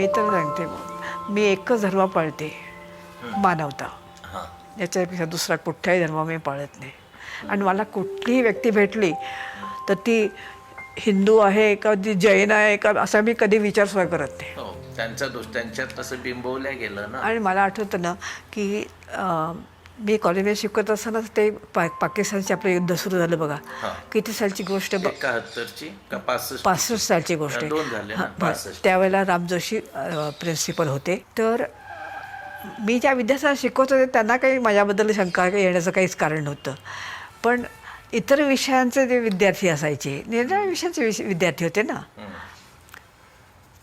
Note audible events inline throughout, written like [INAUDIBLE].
मी तर सांगते मी एकच धर्म पाळते मानवता. हां. याच्यापेक्षा दुसरा कुठलाही धर्म मी पाळत नाही. आणि मला कुठलीही व्यक्ती भेटली तर ती हिंदू आहे का ती जैन आहे का असा मी कधी विचार सुद्धा करत नाही. हो त्यांचा दोष त्यांच्यात तसं बिंबवल्या गेलं ना. आणि मला आठवतं ना की मी कॉलेजमध्ये शिकत असताना ते पा पाकिस्तानचे आपलं युद्ध सुरू झालं बघा. हां. किती सालची गोष्ट पासष्ट? सालची गोष्ट आहे. हां, त्यावेळेला राम जोशी प्रिन्सिपल होते. तर मी ज्या विद्यार्थ्यांना शिकवत होते त्यांना काही माझ्याबद्दल शंका येण्याचं काहीच कारण नव्हतं. पण इतर विषयांचे जे विद्यार्थी असायचे निरनिराळ्या विषयांचे विष विद्यार्थी होते ना.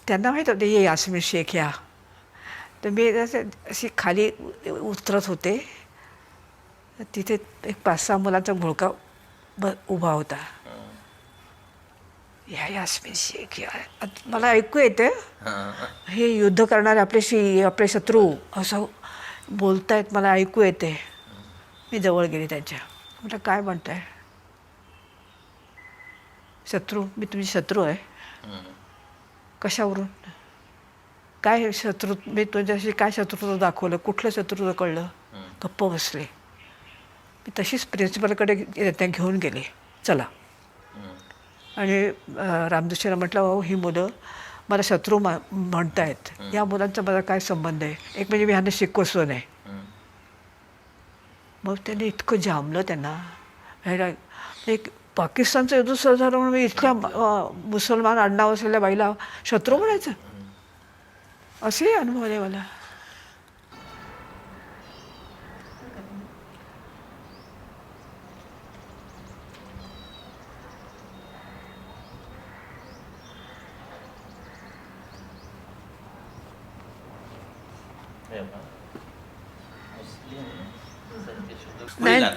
त्यांना माहीत होते ये यास्मिन शेख या. तर मी असे अशी खाली उतरत होते तिथे एक पाच सहा मुलांचा घोळका ब उभा होता. या यास्मिन शेख या. आता मला ऐकू येते हां. युद्ध करणारे आपल्याशी आपले शत्रू असं बोलतायत मला ऐकू येते मी जवळ गेले त्यांच्या. म्हटलं काय म्हणताय? शत्रू मी तुमची शत्रू आहे. कशावरून? काय शत्रू मी तुझ्याशी काय शत्रुत्व दाखवलं? कुठलं शत्रुत्व कळलं? गप्प बसले. मी तशीच प्रिन्सिपलकडे त्या घेऊन गेले. चला. आणि अं, रामदूषाला म्हटलं अहो ही मुलं मला शत्रू मा म्हणतायत. या मुलांचा मला काय संबंध आहे? एक म्हणजे मी ह्यांना शिकवसो नाही. मग त्यांनी इतकं जामलं त्यांना. एक पाकिस्तानचं युद्ध सुरू झालं म्हणून मी इतक्या अं, मुसलमान आडनाव असलेल्या बाईला शत्रू म्हणायचं. असेही अनुभव आले मला हे बघा. मुस्लिम संदेश होईल आता.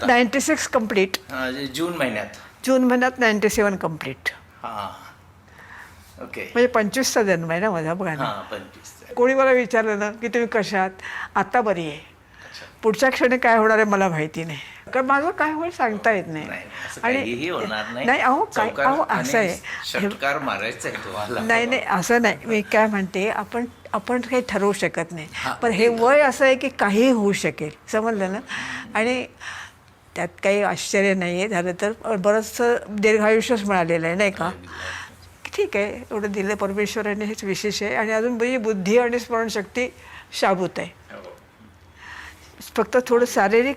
नाईन्टी सिक्स कंप्लीट हां, जून महिन्यात. जून महिन्यात नाईन्टी सेवन कंप्लीट हां. ओके म्हणजे पंचवीसचा जन्म आहे ना माझा बघा ना. हां पंचवीस कोणी मला विचारलं ना की तुम्ही कशा आहात आता बरी आहे. पुढच्या क्षणी काय होणार आहे मला माहिती नाही. कारण माझं काय होईल सांगता येत नाही. होणार नाही. अहो काय अहो आणि असं आहे. नाही नाही असं नाही. मी काय म्हणते आपण आपण काही ठरवू शकत नाही. पण हे वय असं आहे की काहीही होऊ शकेल. समजलं ना? आणि त्यात काही आश्चर्य नाही आहे झालं तर बरंचसं दीर्घायुष्यच मिळालेलं आहे नाही का? ठीक आहे. एवढं दिलं परमेश्वराने हेच विशेष आहे. आणि अजून म्हणजे बुद्धी आणि स्मरणशक्ती शाबूत आहे. हो. फक्त थोडं शारीरिक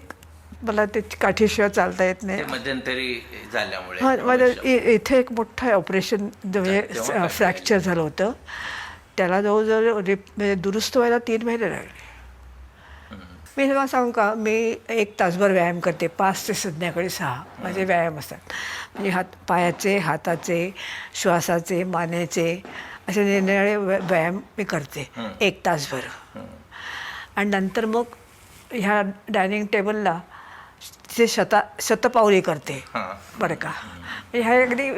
मला ते काठीशिवाय चालता येत नाही. ते मध्यंतरी झाल्यामुळे हां इ- इथे एक मोठं ऑपरेशन म्हणजे तेव्हा फ्रॅक्चर झालं होतं. त्याला जवळजवळ रिप म्हणजे दुरुस्त व्हायला तीन महिने लागले. मी तुम्हाला सांगू का? मी एक तासभर व्यायाम करते. पाच ते संध्याकाळी सहा माझे व्यायाम असतात. म्हणजे हात पायाचे हाताचे श्वासाचे मानेचे असे निरनिराळे व्या- व्यायाम मी करते. एक तासभर. आणि नंतर मग ह्या डायनिंग टेबलला ते शता शतपावली करते. हां. बरं का? ह्या अगदी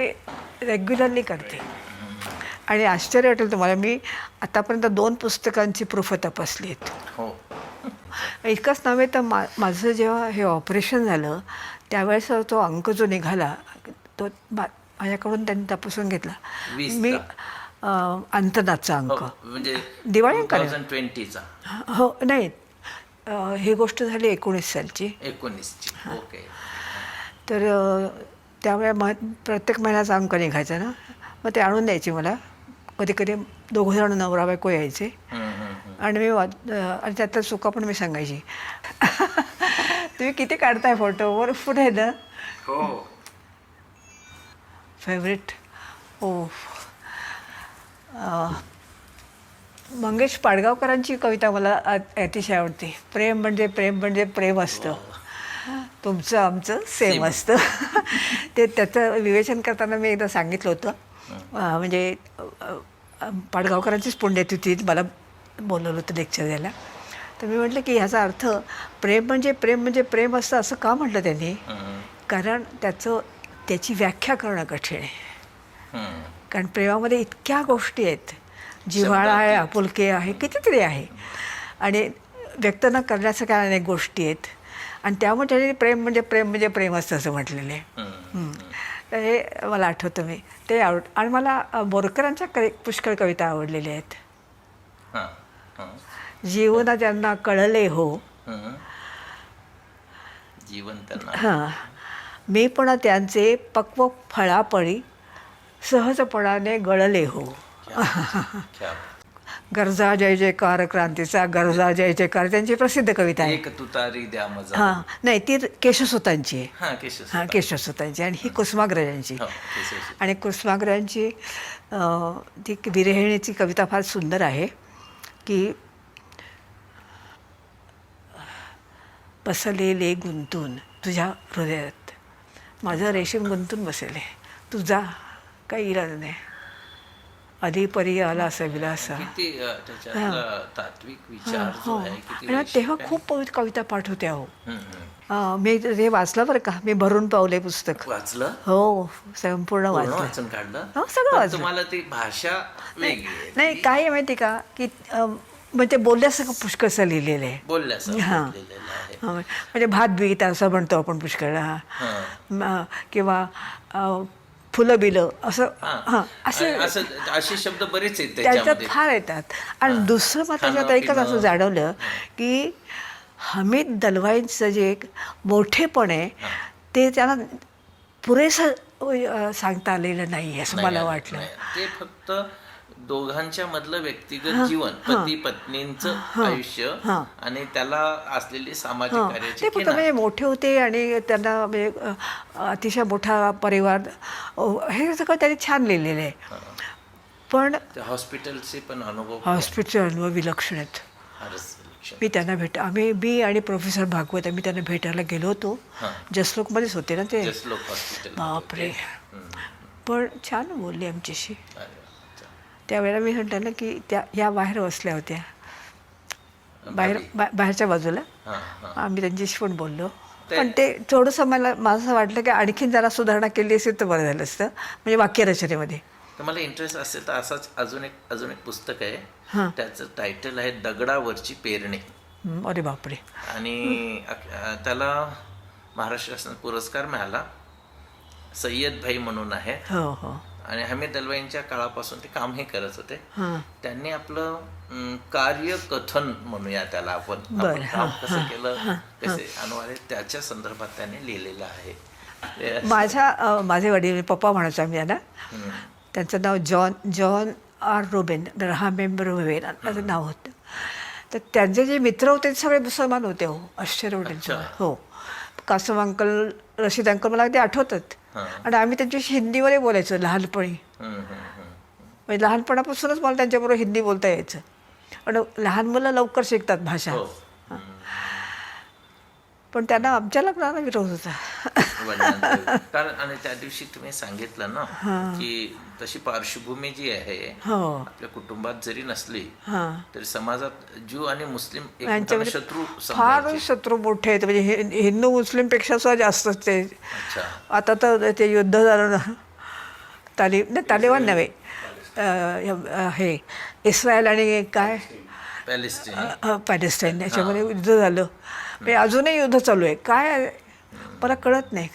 रेग्युलरली करते. आणि आश्चर्य वाटेल तुम्हाला मी आतापर्यंत दोन पुस्तकांची प्रूफ तपासली आहेत हो. इतकंच नव्हे तर मा माझं जेव्हा हे ऑपरेशन झालं त्यावेळेस तो अंक जो निघाला तो माझ्याकडून त्यांनी तपासून घेतला. मी अंतनाथचा अंक. हो, म्हणजे दिवाळी ट्वेंटीचा हो नाही. ही गोष्ट झाली एकोणीस सालची. एकोणीसची. ओके. तर त्यामुळे मग प्रत्येक महिन्याचा अंक निघायचा ना? मग ते आणून द्यायचे मला. कधी कधी दोघंजण नवरा बायको यायचे. आणि मी आणि त्यातल्या चुका पण मी सांगायची. तुम्ही किती काढताय फोटो? वर पुढे आहे ना? हो. फेवरेट. ओ. मंगेश पाडगावकरांची कविता मला अतिशय आवडते. प्रेम म्हणजे प्रेम म्हणजे प्रेम असतं. तुमचं आमचं सेम असतं. ते त्याचं विवेचन करताना मी एकदा सांगितलं होतं. म्हणजे पाडगावकरांचीच पुण्यतिथी मला बोलवलं होतं लेक्चर द्यायला. तर मी म्हटलं की ह्याचा अर्थ प्रेम म्हणजे प्रेम म्हणजे प्रेम असतं असं का म्हटलं त्यांनी? कारण त्याचं त्याची व्याख्या करणं कठीण आहे. कारण प्रेमामध्ये इतक्या गोष्टी आहेत. जिव्हाळा आहे आपुलके आहे कितीतरी आहे. आणि व्यक्त न करण्याचं काय अनेक गोष्टी आहेत. आणि त्यामुळे त्यांनी प्रेम म्हणजे प्रेम म्हणजे प्रेम असतं असं म्हटलेलं आहे. हं. तर हे मला आठवतं मी. ते आवड आणि मला बोरकरांच्या क पुष्कळ कविता आवडलेल्या आहेत. जीवन त्यांना कळले हो. जीवन हां. मी पण त्यांचे पक्व फळापळी सहजपणाने गळले हो. गरजा जय जयकार क्रांतीचा गरजा जय जयकार त्यांची प्रसिद्ध कविता आहे. एक तुतारी द्या मजा. हां नाही ती केशवसुतांची आहे. हां केशव हां केशवसुतांची आणि ही कुसुमाग्रजांची. हो आणि कुसुमाग्रजांची ती विरहिणीची कविता फार सुंदर आहे की बसलेले गुंतून तुझ्या हृदयात. माझं रेशीम गुंतून बसले. तुझा काही इलाज नाही. अधिपरी आला असा विलासा. तात्विक विचार हो. आणि तेव्हा. खूप पवित्र कविता पाठ होत्या हो. मी ते वाचलं बरं का? मी भरून पावले पुस्तक. वाचलं? हो संपूर्ण पूर्ण वाचलं. हो, सगळं वाचलं. तुम्हाला ती भाषा नाही काय माहिती का? की म्हणजे बोलल्यासारखं पुष्कळचं लिहिलेलं आहे. बोलल्यासारखं हां. लिहिलेलं आहे. हं, म्हणजे भात बीत असं म्हणतो आपण पुष्कळ किंवा फुलं बिलं असं हां. असं असं शब्द बरेच आहेत त्याच्यात फार येतात. आणि दुसरं मला त्याच्यात एकच असं. जाणवलं की हमीद दलवाईंचं जे एक मोठेपण आहे ते त्यांना पुरेसं सांगता आलेलं नाही असं मला वाटलं. ते फक्त दोघांच्या मधलं व्यक्तिगत जीवन पती पत्नींचं आयुष्य. आणि त्याला असलेली सामाजिक कार्याची किनार. म्हणजे मोठे होते आणि त्यांना म्हणजे अतिशय मोठा परिवार हे सगळं त्यांनी छान लिहिलेलं आहे. पण हॉस्पिटलचे पण अनुभव हॉस्पिटल अनुभव विलक्षण आहेत. मी त्यांना भेट आम्ही मी आणि प्रोफेसर भागवत आम्ही त्यांना भेटायला गेलो होतो. जसलोकमध्येच होते ना ते. बापरे. पण छान बोलले आमच्याशी. त्यावेळेला मी म्हटलं की त्या या बाहेर बसल्या होत्या. बाहेर बा- बाहेरच्या बाजूला. आम्ही त्यांच्याशी पण बोललो. पण ते थोडंसं मला माझं असं वाटलं की आणखीन जरा सुधारणा केली असेल तर बरं झालं असतं. म्हणजे वाक्यरचनेमध्ये मला इंटरेस्ट असेल तर असाच अजून एक अजून एक पुस्तक आहे. त्याचं टायटल आहे दगडावरची पेरणी. अरे बापरे. आणि त्याला महाराष्ट्र शासन पुरस्कार मिळाला. सय्यद भाई म्हणून आहे. हो हो. आणि हमीद दलवाईंच्या काळापासून ते काम हे करत होते. त्यांनी आपलं अं, कार्यकथन म्हणूया त्याला आपण. काम कसं केलं कसे अनुवाद आहे त्याच्या संदर्भात त्यांनी लिहिलेलं आहे. [LAUGHS] माझ्या माझे वडील पप्पा म्हणायचो आम्ही यांना. हं. त्यांचं नाव जॉन जॉन आर रोबेन रहामेंबर रोबेन असं नाव होतं. तर त्यांचे जे मित्र होते ते सगळे मुसलमान होते हो आश्चर्य. हो. कासम अंकल रशीद अंकल मला ते आठवतात. आणि आम्ही त्यांच्याशी हिंदीमध्ये बोलायचो लहानपणी. म्हणजे लहानपणापासूनच मला त्यांच्याबरोबर हिंदी बोलता यायचं. पण लहान मुलं लवकर शिकतात भाषा. हो. पण त्यांना आमच्या लग्नाला विरोध होता. वडिलांचं. कारण आणि त्या दिवशी तुम्ही सांगितलं ना की तशी पार्श्वभूमी जी आहे हो. आपल्या कुटुंबात जरी नसली तरी समाजात ज्यू आणि मुस्लिम यांच्यामध्ये शत्रू फार. शत्रू मोठे आहेत. म्हणजे हिंदू मुस्लिमपेक्षा सुद्धा जास्तच ते. अच्छा. आता तर ते युद्ध झालं ना. तालि नाही तालिबान नव्हे. हे इस्रायल आणि काय? पॅलेस्टाईन पॅलेस्टाईन याच्यामध्ये युद्ध झालं. म्हणजे अजूनही युद्ध चालू आहे. काय मला कळत नाही.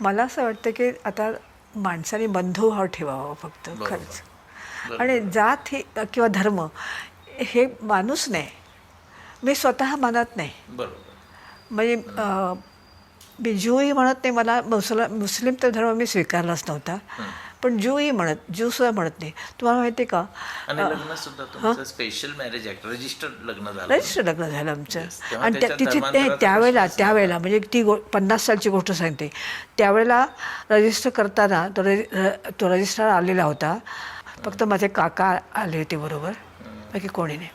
मला असं वाटतं की आता माणसाने बंधुभाव ठेवावा फक्त. खरंच. आणि जात ही किंवा धर्म हे माणूस नाही. मी स्वतः मानत नाही. म्हणजे मी ज्यूही म्हणत नाही मला मुसला मुस्लिम तर धर्म मी स्वीकारलाच नव्हता. पण ज्यूही म्हणत ज्यू सुद्धा म्हणत नाही. तुम्हाला माहिती आहे का? स्पेशल मॅरेज रजिस्टर्ड लग्न झालं. रजिस्टर लग्न झालं आमचं. आणि त्या- तिथे ते त्यावेळेला त्यावेळेला म्हणजे ती गो पन्नास सालची गोष्ट सांगते. त्यावेळेला रजिस्टर करताना तो रजि तो रजिस्ट्रार आलेला होता. फक्त माझे काका आले होते बरोबर. बाकी कोणी नाही.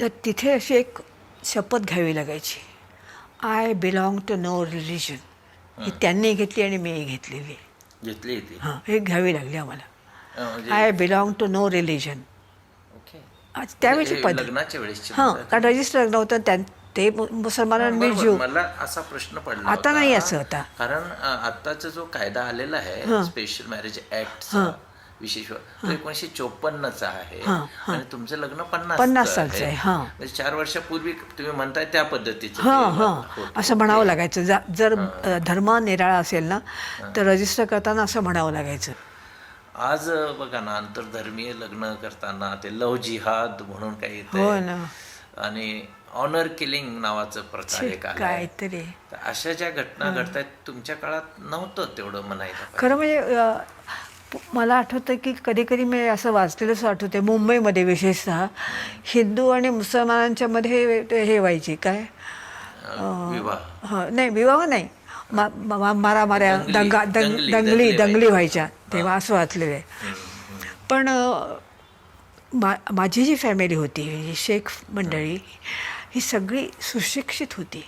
तर तिथे अशी एक शपथ घ्यावी लागायची. I belong to no religion ही त्यांनी घेतली आणि मी घेतलेली घेतली ती हां हे घ्यावी लागली आम्हाला I belong to no religion हे पद्धत हां. कारण रजिस्टर लग्न होतं त्या ते मु- मुसलमान आणि मी बरोबर. जीव मला असा प्रश्न पडला आता होता. नाही असं आता. कारण अ, आत्ताचा जो कायदा आलेला आहे स्पेशल मॅरेज ऍक्टचा विशेष तो एकोणीशे चोपन्नचा आहे आणि तुमचं लग्न पन्नास पन्नास सालचं आहे, हां. म्हणजे चार वर्षापूर्वी तुम्ही म्हणताय त्या पद्धतीचं हां. असं म्हणावं लागायचं. जर धर्म निराळा असेल ना तर रजिस्टर करताना असं म्हणावं लागायचं. आज बघा ना आंतरधर्मीय लग्न करताना ते लव जिहाद म्हणून काही हो आणि ऑनर किलिंग नावाचं प्रकार काहीतरी. तर अशा ज्या घटना घडतायत तुमच्या काळात नव्हतं तेवढं म्हणायला पाहिजे. खरं म्हणजे मला आठवतं की कधी कधी मी असं वाचलेलंच आठवते मुंबईमध्ये विशेषतः. हिंदू आणि मुसलमानांच्या मध्ये ते हे व्हायची काय? हं, नाही विवाह नाही. मा- मारामाऱ्या दंगा दंग दंगली, दंगली व्हायच्या. तेव्हा असं वाचलेलं आहे पण मा माझी जी फॅमिली होती शेख मंडळी ही सगळी सुशिक्षित होती.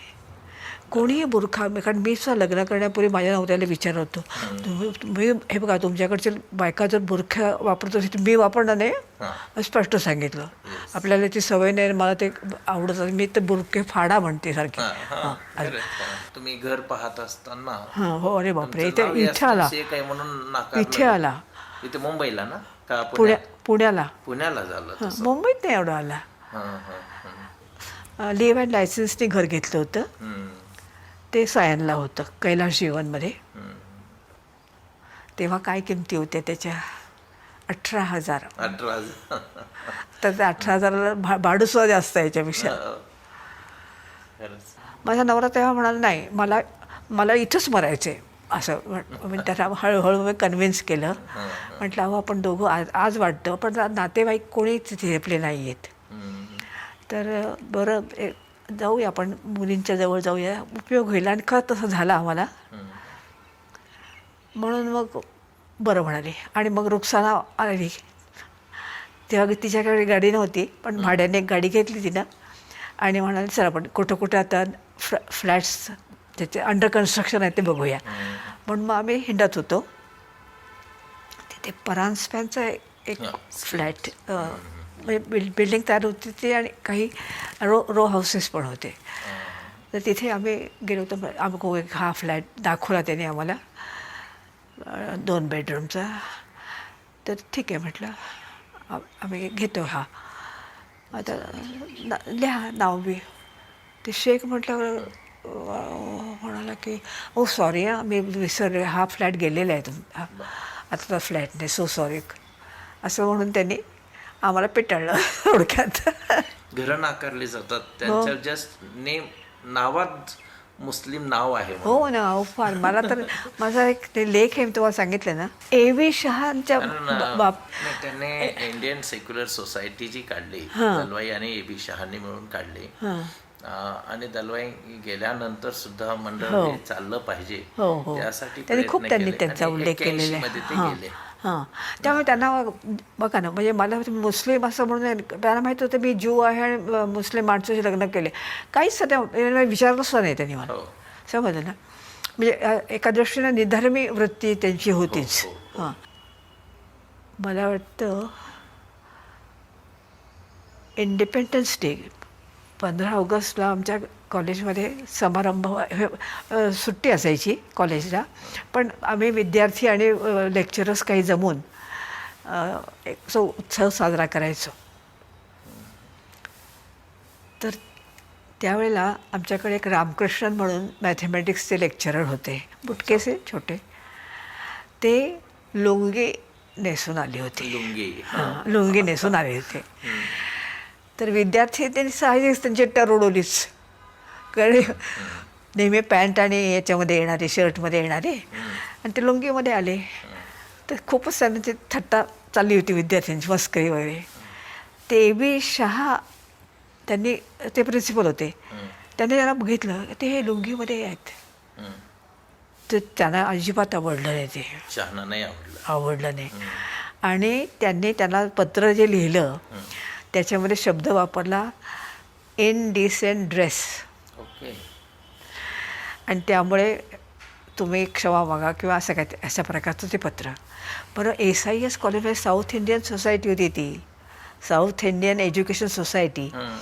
कोणीही बुरखा कारण मी सुद्धा लग्न करण्यापूर्वी माझ्या नवऱ्याला विचारत होतो तुम्ही हे बघा तुमच्याकडचे बायका जर बुरखा वापरत असेल तर मी वापरणार नाही स्पष्ट सांगितलं. आपल्याला ती सवय नाही मला ते आवडत. मी तर बुरखे फाडा म्हणते सारखी. तुम्ही घर पाहत असताना हां हो अरे बापरे. इथे इथे आला. इथे आला. इथे मुंबईला ना? पुण्या पुण्याला. पुण्याला झालं. मुंबईत नाही एवढं आला. लिव्ह अँड लायसन्सने घर घेतलं होतं. ते सायनला होतं कैलास जीवनमध्ये. हं. तेव्हा काय किमती होत्या त्याच्या? अठरा हजार. अठरा तर त्या अठरा हजाराला भा भाडूसुद्धा जास्त याच्यापेक्षा. खरंच. माझा नवरा तेव्हा म्हणाला नाही मला मला इथंच मरायचं आहे असं म्हण- मी त्याला हळूहळू मी कन्व्हिन्स केलं. म्हटलं अहो आपण दोघं आज आज वाटतं पण नातेवाईक कोणीच आपले नाही आहेत हं. तर बरं जाऊया आपण मुलींच्या जवळ जाऊया. उपयोग होईल आणि खरं तसं झालं आम्हाला. म्हणून मग बरं म्हणाले. आणि मग रुक्साना आली तेव्हा तिच्याकडे गाडी नव्हती पण भाड्याने एक गाडी घेतली तिनं. आणि म्हणाले चला आपण कुठं कुठं आता फ्ल फ्लॅट्स त्याचे अंडर कन्स्ट्रक्शन आहे ते बघूया. म्हणून मग आम्ही हिंडत होतो. तिथे परांजप्यांचा एक फ्लॅट म्हणजे बिल बिल्डिंग तयार होती ती आणि काही रो रो हाऊसेस पण होते. तर तिथे आम्ही गेलो होतो आम्ही एक हा फ्लॅट दाखवला त्याने आम्हाला दोन बेडरूमचा. तर ठीक आहे म्हटलं आम्ही घेतो हा. आता ना लिहा नाव बी. ते शेख म्हटल्यावर अं, म्हणाला की ओ सॉरी हां मी विसरले हा फ्लॅट गेलेला आहे तुम आता तर फ्लॅट नाही सो सॉरी असं म्हणून त्यांनी आम्हाला पेटाळलं [LAUGHS] थोडक्यात. घरं नाकारली जातात. त्यांच्या जस्ट नेम नावात मुस्लिम नाव आहे. हो ना अहो फार. मला तर माझा एक ते लेख आहे मी तुम्हाला सांगितलं ना. ए व्ही शहांच्या बाप नाही, त्याने इंडियन सेक्युलर सोसायटी जी काढली दलवाई आणि ए बी शहानी मिळून काढली. हां. अं, आणि दलवाई गेल्यानंतर सुद्धा मंडळ हो. हे चाललं पाहिजे. हो हो. त्यासाठी त्यांनी खूप प्रयत्न त्यांनी केले. त्यांचा आणि उल्लेख 81 केलेला मध्ये ते गेले. हां. त्यामुळे त्यांना बघा ना म्हणजे मला मुस्लिम असं म्हणून त्यांना माहिती होतं मी ज्यू आहे आणि मुस्लिम माणसाशी लग्न केले. काहीच सध्या विचारलं सुद्धा नाही त्यांनी मला. हो. समजलं ना? म्हणजे एका दृष्टीनं निधर्मी वृत्ती त्यांची होतीच. हो, हां. मला वाटतं इंडिपेंडन्स डे पंधरा ऑगस्टला आमच्या कॉलेजमध्ये समारंभ हे, सुट्टी असायची कॉलेजला. पण आम्ही विद्यार्थी आणि लेक्चरर्स काही जमून एक जो उत्सव साजरा करायचो. तर त्यावेळेला आमच्याकडे एक रामकृष्णन म्हणून मॅथमॅटिक्सचे लेक्चरर होते. बुटकेसे छोटे. ते लुंगी नेसून आले होते. लुंगी हां लुंगी नेसून आले होते. तर विद्यार्थी त्यांनी साहजिकच त्यांची टर कारण नेहमी पॅन्ट आणि याच्यामध्ये येणारे शर्टमध्ये येणारे. आणि ते लुंगीमध्ये आले. तर खूपच त्यांची थट्टा चालली होती विद्यार्थ्यांची मस्करी वगैरे. ते बी शहा त्यांनी ते प्रिन्सिपल होते. त्यांनी त्यांना बघितलं ते हे लुंगीमध्ये आहेत. तर त्यांना अजिबात आवडलं नाही ते. शहाणा नाही आवडलं. आवडलं नाही. आणि त्यांनी त्यांना पत्र जे लिहिलं त्याच्यामध्ये शब्द वापरला इनडिसेंट ड्रेस आणि त्यामुळे तुम्ही क्षमा मागा किंवा असं काय अशा प्रकारचं ते पत्र. बरं एस आय एस कॉलेजमध्ये साऊथ इंडियन सोसायटी होती ती. South Indian education society. हं.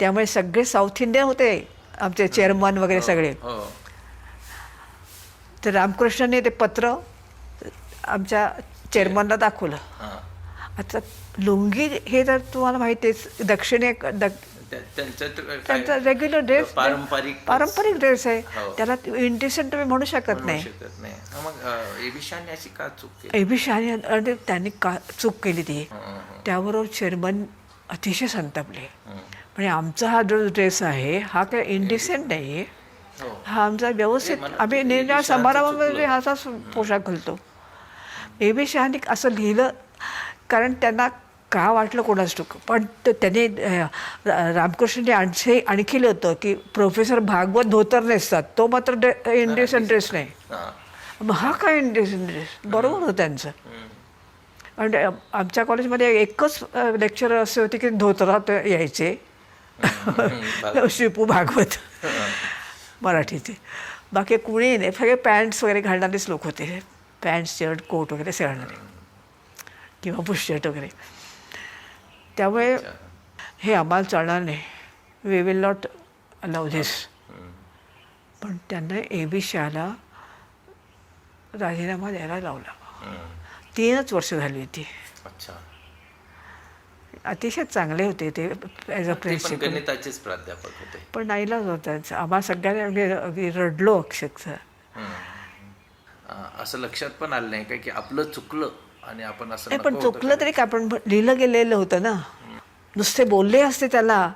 त्यामुळे सगळे साऊथ इंडियन होते आमचे चेअरमन वगैरे सगळे. हो. तर रामकृष्णने ते पत्र आमच्या चेअरमनला दाखवलं. हां. आता लुंगी हे तर तुम्हाला माहिती आहे दक्षिणे दक त्यांचं रेग्युलर ड्रेस पारंपरिक पारंपरिक ड्रेस आहे. हो. त्याला इंडिसेंट तुम्ही म्हणू शकत नाही. मग एबिशाने आणि त्यांनी का चूक केली ती? त्याबरोबर चेअरमन अतिशय संतापले. म्हणजे आमचा हा जो ड्रेस आहे हा काय इंडिसेंट नाही आहे? हो. हा आमचा व्यवस्थित आम्ही निर्णय समारंभामध्ये चुकलं. हा असाच पोशाख घालतो. ए बी शहानी असं लिहिलं कारण त्यांना का वाटलं कोणाच टोक पण त्यांनी रामकृष्णने आणखी आणखी लिहिलं होतं की प्रोफेसर भागवत धोतर नेसतात तो मात्र इंडियन ड्रेस नाही. हा. मग हा काय इंडियन ड्रेस? बरोबर होतं त्यांचं. आणि आम- आमच्या कॉलेजमध्ये एकच लेक्चर असे होते की धोतरात यायचे. शिपू भागवत. मराठीचे. बाकी कुणी नाही. फक्त पॅन्ट्स वगैरे घालणारेच लोक होते. पॅन्ट शर्ट कोट वगैरे असे घालणारे. किंवा बुश शर्ट वगैरे. त्यामुळे हे आम्हाला चालणार नाही. We will not allow this पण त्यांना ए बी शहाला राजीनामा द्यायला लावला. तीनच वर्ष झाली होती. अच्छा. अतिशय चांगले होते ते ॲज अ प्रिन्सिपल प्राध्यापक होते. पण नाईलाज होता आम्हाला सगळ्यांना अगदी अगदी रडलो अक्षरशः. असं लक्षात पण आलं नाही का की आपलं चुकलं. आणि आपण असं नाही पण चुकलं तरी काय आपण लिहिलं गेलेलं होतं ना. नुसते बोलले असते त्याला.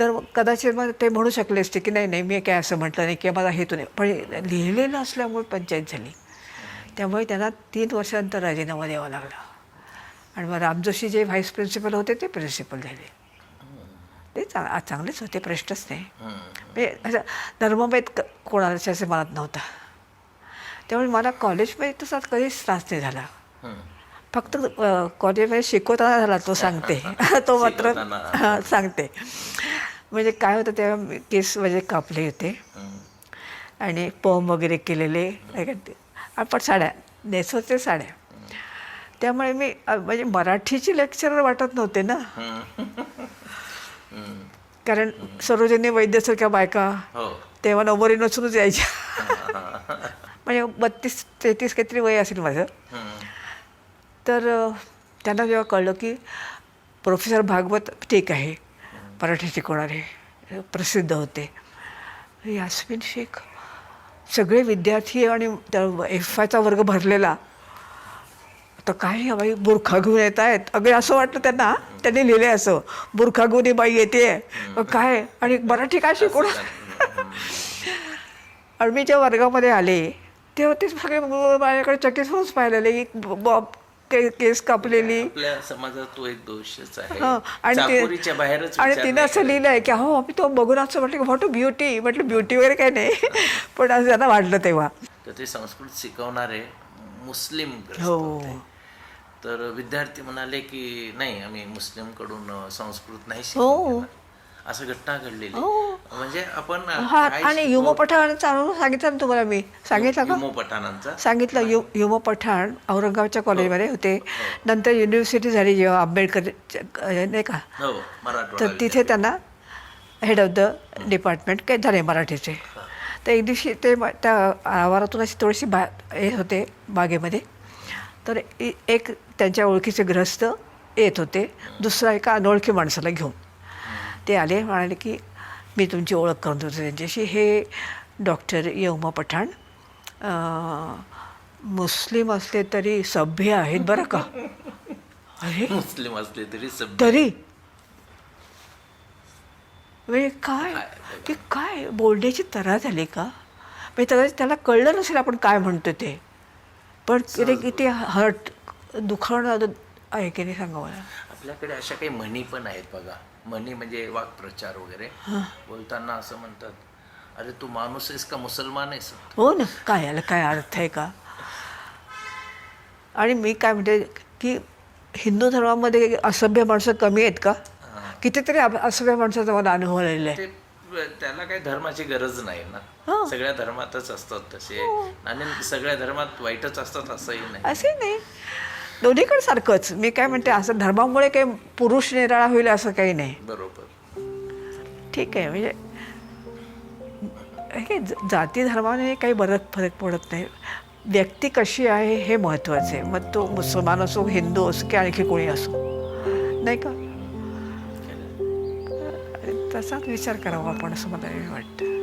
तर कदाचित मग ते म्हणू शकले असते की नाही नाही मी काय असं म्हटलं नाही किंवा मला हेतू नाही. पण लिहिलेलं असल्यामुळे पंचायत झाली. त्यामुळे त्यांना तीन वर्षानंतर राजीनामा द्यावा लागला. आणि मग रामजोशी जे व्हाईस प्रिन्सिपल होते ते प्रिन्सिपल झाले. ते चांग चांगलेच होते प्रश्नच नाही. हं. म्हणजे असं धर्मभेद कोणाच्या असे मनात नव्हता. त्यामुळे मला कॉलेजमध्ये तसा कधीच त्रास नाही झाला. फक्त कॉलेजमध्ये शिकवताना झाला तो सांगते. [LAUGHS] तो मात्र सांगते. म्हणजे काय होतं तेव्हा मी केस म्हणजे कापले होते. आणि पम वगैरे केलेले. आपण साड्या नेसवते साड्या. त्यामुळे मी म्हणजे मराठीची लेक्चरर वाटत नव्हते ना. [LAUGHS] कारण सरोजनी वैद्यसारख्या बायका हो. तेव्हा नवरी नसूनच यायच्या. [LAUGHS] म्हणजे बत्तीस तेहतीस काहीतरी वय असेल माझं. तर त्यांना जेव्हा कळलं की प्रोफेसर भागवत ठीक आहे मराठी शिकवणारे प्रसिद्ध होते. यास्मिन शेख सगळे विद्यार्थी आणि एफ आयचा वर्ग भरलेला तर काय बाई बुरखा घेऊन येत आहेत. अगदी असं वाटलं त्यांना त्यांनी लिहिले असं बुरखा घेऊन ही बाई येते. काय आणि मराठी काय शिकवणार? [LAUGHS] आणि मी जेव्हा वर्गामध्ये आले तेव्हा ते सगळे माझ्याकडे चकित होऊनच पाहिलेले एक बॉब के केस कापलेली. आपल्या समाजात तो एक दोषच आहे. हं, आणि ते- चाकोरीच्या बाहेरच आणि विचार तिने नाही असं लिहिलं आहे की हो आम्ही तो बघून असं म्हटलं की व्हॉट ब्युटी म्हटलं ब्युटी वगैरे काही नाही. [LAUGHS] पण असं त्यांना वाटलं तेव्हा. तर ते संस्कृत शिकवणारे मुस्लिम ग्रस्त हो. होते. तर विद्यार्थी म्हणाले की नाही आम्ही मुस्लिमकडून संस्कृत नाही हो. असं घटना घडलेली. म्हणजे आपण हा आणि? युमो पठाणचा अनुभव सांगितला ना तुम्हाला मी? सांगितलं का? युमो पठाणांचा सांगितलं यु युमो पठाण औरंगाबादच्या कॉलेजमध्ये होते. नंतर युनिव्हर्सिटी झाली जेव्हा आंबेडकर नाही का? हो तर तिथे त्यांना हेड ऑफ द डिपार्टमेंट काय झाले मराठीचे. तर एक दिवशी ते त्या आवारातून अशी थोडीशी बा येत होते बागेमध्ये. तर एक त्यांच्या ओळखीचे ग्रस्त येत होते. दुसरा एका अनोळखी माणसाला घेऊन. ते आले म्हणाले की मी तुमची ओळख करून देतो त्यांच्याशी. हे डॉक्टर यौमा पठाण मुस्लिम असले तरी सभ्य आहेत बरं का? अरे. मुस्लिम असले तरी सभ्य. तरी. म्हणजे काय? की काय? बोलण्याची तरा झाली का? म्हणजे त्याला त्याला कळलं नसेल आपण काय म्हणतो ते. पण ते किती हर्ट दुखावणं आहे की नाही सांगा मला. आपल्याकडे अशा काही म्हणी पण आहेत बघा. म्हणी म्हणजे वाक्प्रचार वगैरे. बोलताना असं म्हणतात अरे तू माणूस आहेस का मुसलमान आहेस? हो ना. काय याला काय अर्थ आहे का? आणि मी काय म्हणते की हिंदू धर्मामध्ये असभ्य माणसं कमी आहेत का? कितीतरी असभ्य माणसाचा मला अनुभव आलेला आहे त्याला काही धर्माची गरज नाही ना. हो. सगळ्या धर्मातच असतात तसे. आणि सगळ्या धर्मात वाईटच असतात असंही नाही. असे नाही. दोन्हीकडे सारखंच. मी काय म्हणते असं धर्मामुळे काही पुरुष निराळा होईल असं काही नाही. बरोबर. ठीक आहे म्हणजे हे जाती धर्माने काही बरं फरक पडत नाही. व्यक्ती कशी आहे हे महत्त्वाचं आहे. मग तो मुसलमान असो हिंदू असो की आणखी कोणी असो. नाही का? तसाच विचार करावा आपण असं मला वाटतं.